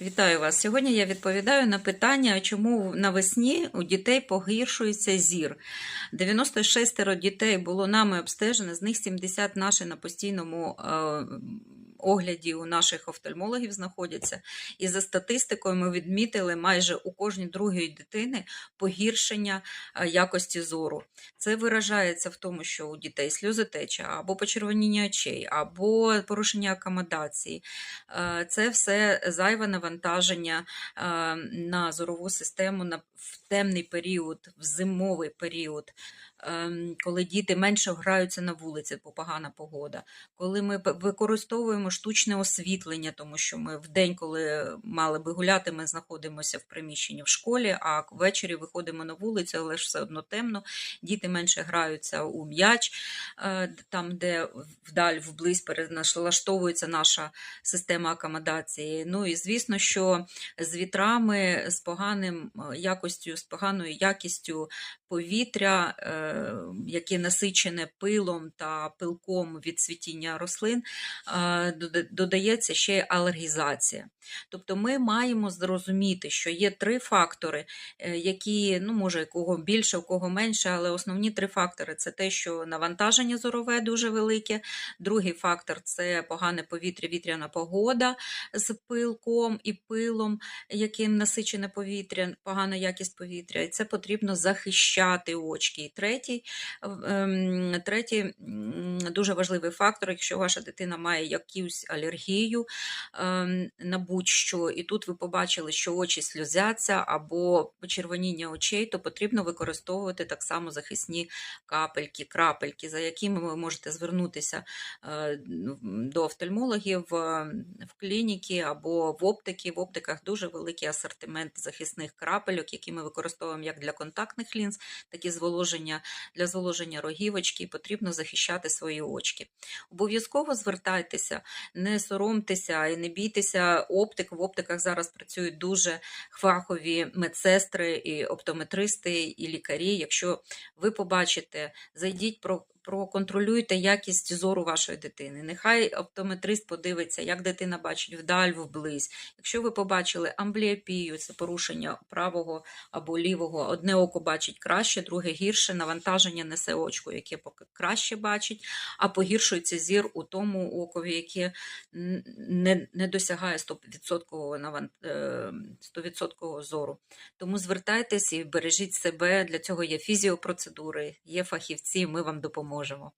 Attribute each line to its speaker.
Speaker 1: Вітаю вас. Сьогодні я відповідаю на питання, чому навесні у дітей погіршується зір. 96 дітей було нами обстежено, з них 70 наші на постійному е, огляді у наших офтальмологів знаходяться. І за статистикою ми відмітили майже у кожній другої дитини погіршення е, якості зору. Це виражається в тому, що у дітей сльозотеча або почервоніння очей, або порушення акомодації. Е, Це все зайве навантаження е, на зорову систему в темний період, в зимовий період, коли діти менше граються на вулиці, бо погана погода, коли ми використовуємо штучне освітлення, тому що ми в день, коли мали би гуляти, ми знаходимося в приміщенні в школі, а ввечері виходимо на вулицю, але ж все одно темно. Діти менше граються у м'яч, е, там, де вдаль, вблизь переналаштовується наша система акомодації. Ну і звісно, що з вітрами, з поганим е, якостю, з поганою якістю повітря, е, яке насичене пилом та пилком від цвітіння рослин, е, додається ще й алергізація. Тобто ми маємо зрозуміти, що є три фактори, е, які, ну, може, у кого більше, у кого менше, але основні три фактори це те, що навантаження зорове дуже велике. Другий фактор це погане повітря, вітряна погода з пилком і пилом, яким насичене повітря, погана якість повітря, і це потрібно захищати очки. І третій, ем, третій дуже важливий фактор, якщо ваша дитина має якусь алергію ем, на будь-що, і тут ви побачили, що очі сльозяться або почервоніння очей, то потрібно використовувати так само захисні капельки, крапельки, за якими ви можете звернутися е, до офтальмологів е, в клініки або в оптики. В оптиках дуже великий асортимент захисних крапельок, які ми використовуємо як для контактних лінз, так і зволоження для зволоження рогівочки. Потрібно захищати свої очки. Обов'язково звертайтеся, не соромтеся і не бійтеся оптик. В оптиках зараз працюють дуже фахові медсестри, і оптометристи, і лікарі. Якщо ви побачите, зайдіть. Проконтролюйте якість зору вашої дитини. Нехай оптометрист подивиться, як дитина бачить вдаль, вблизь. Якщо ви побачили амбліопію, це порушення правого або лівого, одне око бачить краще, друге гірше, навантаження несе очко, яке поки краще бачить, а погіршується зір у тому окові, яке не, не досягає 100% наван- е, 100% зору. Тому звертайтесь і бережіть себе. Для цього є фізіопроцедури, є фахівці, ми вам допоможемо можемо.